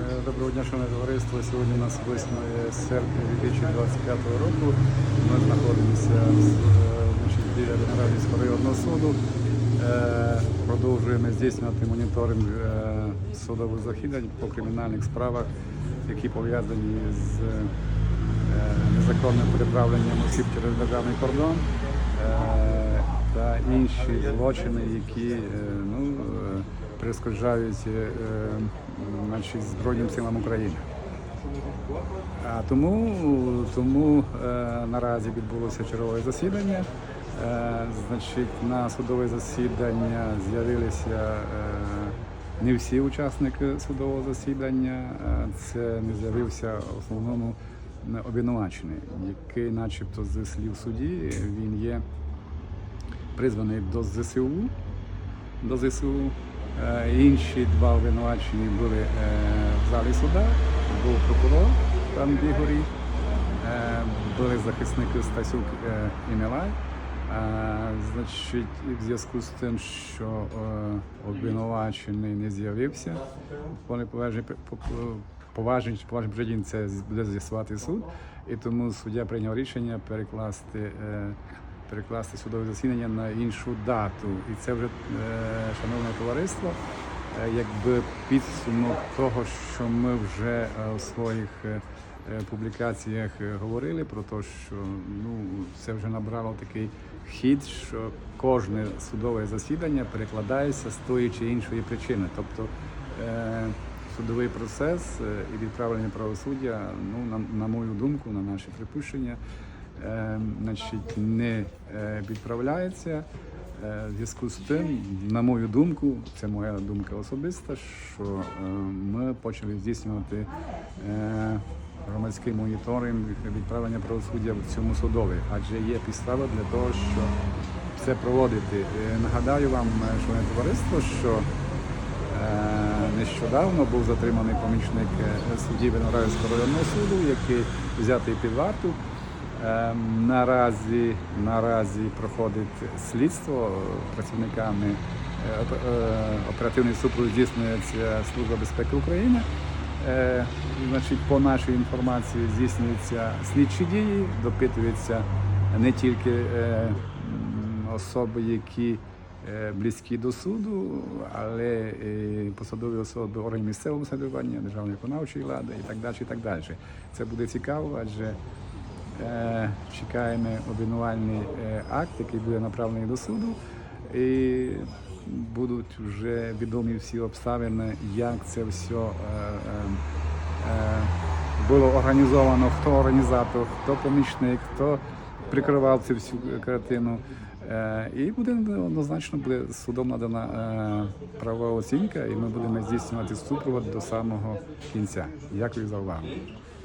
Е, Доброго дня, шановне товариство. Сьогодні у нас 8 серпня 2025 року. Ми знаходимося е, біля Виноградівського районного суду. Е, Продовжуємо здійснювати моніторинг судових західань по кримінальних справах, які пов'язані з незаконним переправленням осіб через державний кордон та інші злочини, які е, ну, е, перешкоджають е, Збройним силам України. А тому, тому наразі відбулося чергове засідання. Значить, на судове засідання з'явилися не всі учасники судового засідання. Це не з'явився в основному обвинувачений, який, начебто, з слів судді, він є призваний до ЗСУ. До ЗСУ. Е, Інші два обвинувачені були е, в залі суда. Був прокурор пан Бігорі, е, були захисники Стасюк і Мілай. Значить, в зв'язку з тим, що обвинувачений не з'явився, по неповажній поважній поважній причині це буде з'ясувати суд, і тому суддя прийняв рішення перекласти. Перекласти судове засідання на іншу дату. І це вже, е, шановне товариство, е, якби підсумок того, що ми вже е, у своїх публікаціях говорили про те, що ну, це вже набрало такий хід, що кожне судове засідання перекладається з тої чи іншої причини. Тобто судовий процес і відправлення правосуддя, ну, на, на мою думку, на наші припущення, значить, не е, відправляється. Е, В зв'язку з тим, на мою думку, це моя думка особиста, що е, ми почали здійснювати громадський моніторинг відправлення правосуддя в цьому судові, адже є підстава для того, щоб це проводити. Нагадаю вам, шановне товариство, що Нещодавно був затриманий помічник судді Виноградівського районного суду, який взятий під варту. Е, Наразі, наразі проходить слідство працівниками е, е, оперативний супровід здійснюється Служба безпеки України. Е, Значить, по нашій інформації здійснюються слідчі дії, допитуються не тільки е, особи, які е, близькі до суду, але і посадові особи органів місцевого самоврядування, державної виконавчої влади і так далі. І так далі. Це буде цікаво, адже е, чекаємо обвинувальний е, акт, який буде направлений до суду. І будуть вже відомі всі обставини, як це все е, е, е, було організовано, хто організатор, хто помічник, хто прикривав цю всю картину. Е, І буде однозначно буде судом надана е, правова оцінка, і ми будемо здійснювати супровод до самого кінця. Дякую за увагу.